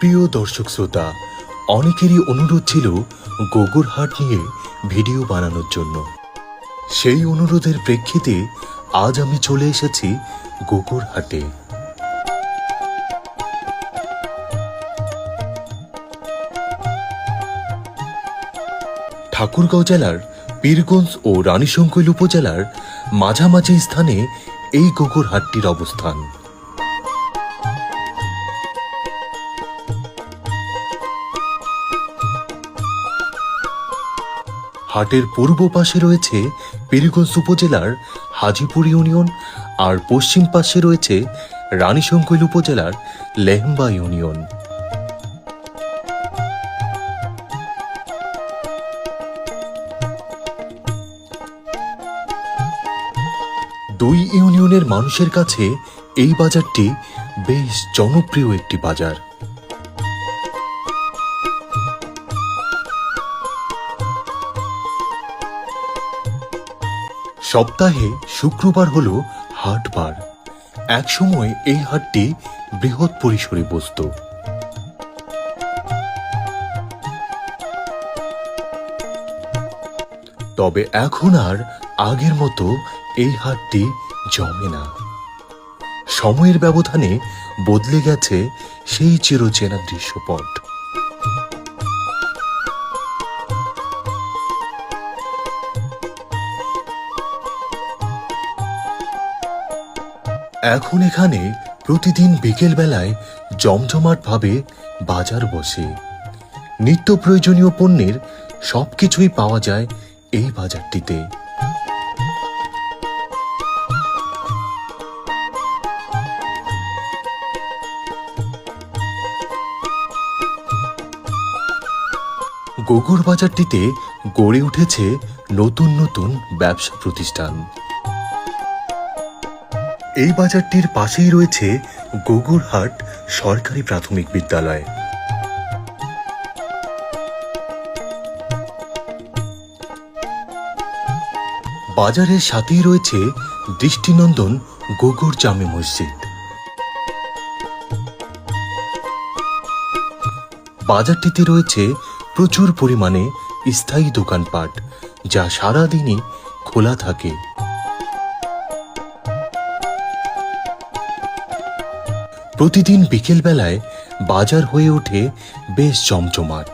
প্রিয় দর্শক শ্রোতা, অনেকেরই অনুরোধ ছিল গোগুর হাট নিয়ে ভিডিও বানানোর জন্য। সেই অনুরোধের প্রেক্ষিতে আজ আমি চলে এসেছি গোগুর হাটে ঠাকুরগাঁও জেলার পীরগঞ্জ ও রানীশঙ্কৈল উপজেলার মাঝামাঝি স্থানে এই গোগুর হাটটির অবস্থান। হাটের পূর্ব পাশে রয়েছে পীরগঞ্জ উপজেলার হাজিপুর ইউনিয়ন আর পশ্চিম পাশে রয়েছে রানীশঙ্কৈল উপজেলার লেহম্বা ইউনিয়ন। দুই ইউনিয়নের মানুষের কাছে এই বাজারটি বেশ জনপ্রিয় একটি বাজার। সপ্তাহে শুক্রবার হল হাটবার। একসময় এই হাটটি বৃহৎ পরিসরে বসত। তবে এখন আর আগের মতো এই হাটটি জমে না। সময়ের ব্যবধানে বদলে গেছে সেই চিরচেনা দৃশ্যপট। এখন এখানে প্রতিদিন বিকেল বেলায় জমজমাট ভাবে বাজার বসে। নিত্য প্রয়োজনীয় পণ্যের সবকিছুই পাওয়া যায় এই বাজারটিতে। গোগুর বাজারটিতে গড়ে উঠেছে নতুন নতুন ব্যবসা প্রতিষ্ঠান। এই বাজারটির পাশেই রয়েছে গোগুরহাট সরকারি প্রাথমিক বিদ্যালয়। বাজারের সাথেই রয়েছে দৃষ্টিনন্দন গোগুর জামে মসজিদ। বাজারটিতে রয়েছে প্রচুর পরিমাণে স্থায়ী দোকানপাট, যা সারাদিনই খোলা থাকে। প্রতিদিন বিকেলবেলায় বাজার হয়ে ওঠে বেশ জমজমাট